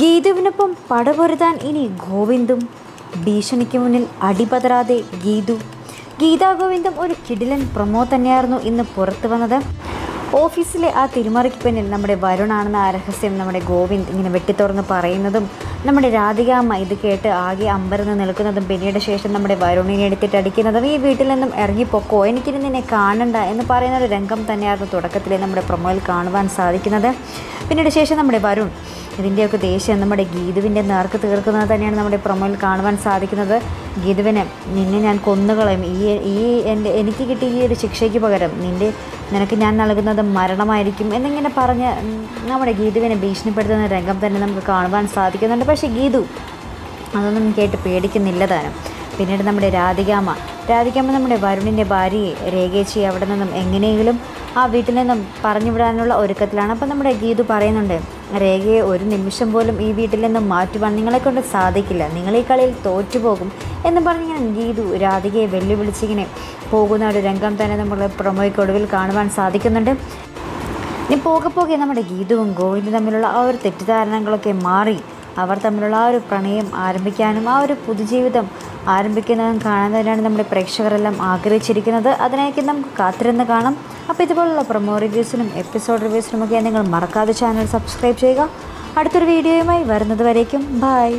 ഗീതുവിനൊപ്പം പടപൊരുതാൻ ഇനി ഗോവിന്ദും. ഭീഷണിക്ക് മുന്നിൽ അടിപതരാതെ ഗീതു. ഗീതാ ഗോവിന്ദം ഒരു കിടിലൻ പ്രൊമോ തന്നെയായിരുന്നു ഇന്ന് പുറത്തു വന്നത്. ഓഫീസിലെ ആ തിരുമറിക്ക് പിന്നിൽ നമ്മുടെ വരുണാണെന്ന ആ രഹസ്യം നമ്മുടെ ഗോവിന്ദ് ഇങ്ങനെ വെട്ടിത്തുറന്ന് പറയുന്നതും നമ്മുടെ രാധികാമ്മ ഇത് കേട്ട് ആകെ അമ്പരന്ന് നിൽക്കുന്നതും പിന്നീട് ശേഷം നമ്മുടെ വരുണിനെ എടുത്തിട്ട് അടിക്കുന്നതും ഈ വീട്ടിൽ നിന്നും ഇറങ്ങിപ്പോക്കോ എനിക്കിനി നിന്നെ കാണണ്ട എന്ന് പറയുന്ന ഒരു രംഗം തന്നെയായിരുന്നു തുടക്കത്തിൽ നമ്മുടെ പ്രൊമോയിൽ കാണുവാൻ സാധിക്കുന്നത്. പിന്നീട് ശേഷം നമ്മുടെ വരുൺ ഇതിന്റെയൊക്കെ ദേഷ്യം നമ്മുടെ ഗീതുവിന്റെ നേർക്ക് തീർക്കുന്നത് തന്നെയാണ് നമ്മുടെ പ്രൊമോയിൽ കാണുവാൻ സാധിക്കുന്നത്. ഗീതുവിനെ നിന്നെ ഞാൻ കൊന്നുകളയും. ഈ ഈ എന്റെ എനിക്ക് കിട്ടിയ ഈ ഒരു ശിക്ഷയ്ക്ക് പകരം നിന്റെ നിനക്ക് ഞാൻ നൽകുന്നത് മരണമായിരിക്കും എന്നിങ്ങനെ പറഞ്ഞ് നമ്മുടെ ഗീതുവിനെ ഭീഷണിപ്പെടുത്തുന്ന രംഗം തന്നെ നമുക്ക് കാണുവാൻ സാധിക്കുന്നുണ്ട്. പക്ഷേ ഗീതു അതൊന്നും കേട്ട് പേടിക്കുന്നില്ല താനും. പിന്നീട് നമ്മുടെ രാധികാമ്മ. രാധികാമ്മ നമ്മുടെ വരുണിന്റെ ഭാര്യയെ രേഖേച്ചി അവിടെ നിന്നും എങ്ങനെയെങ്കിലും ആ വീട്ടിൽ നിന്നും പറഞ്ഞു വിടാനുള്ള ഒരുക്കത്തിലാണ്. അപ്പം നമ്മുടെ ഗീതു പറയുന്നുണ്ട് രേഖയെ ഒരു നിമിഷം പോലും ഈ വീട്ടിൽ നിന്നും മാറ്റുവാൻ നിങ്ങളെ കൊണ്ട് സാധിക്കില്ല. നിങ്ങൾ ഈ കളിയിൽ തോറ്റുപോകും എന്ന് പറഞ്ഞിങ്ങനെ ഗീതു രാധികയെ വെല്ലുവിളിച്ചിങ്ങനെ പോകുന്ന ഒരു രംഗം തന്നെ നമ്മൾ പ്രൊമോയ്ക്കൊടുവിൽ കാണുവാൻ സാധിക്കുന്നുണ്ട്. ഇനി പോകെ പോകെ നമ്മുടെ ഗീതുവും ഗോവിന്ദും തമ്മിലുള്ള ആ ഒരു തെറ്റിദ്ധാരണകളൊക്കെ മാറി. അവർ തമ്മിലുള്ള ആ ഒരു പ്രണയം ആരംഭിക്കാനും ആ ഒരു പുതുജീവിതം ആരംഭിക്കുന്നതും തന്നെയാണ് നമ്മുടെ പ്രേക്ഷകരെല്ലാം ആഗ്രഹിച്ചിരിക്കുന്നത്. അതിനായിരിക്കും നമുക്ക് കാത്തിരുന്ന് കാണാം. അപ്പോൾ ഇതുപോലുള്ള പ്രൊമോ റിവ്യൂസിനും എപ്പിസോഡ് റിവ്യൂസിനുമൊക്കെ നിങ്ങൾ മറക്കാതെ ചാനൽ സബ്സ്ക്രൈബ് ചെയ്യുക. അടുത്തൊരു വീഡിയോയുമായി വരുന്നത് വരേക്കും. ബൈ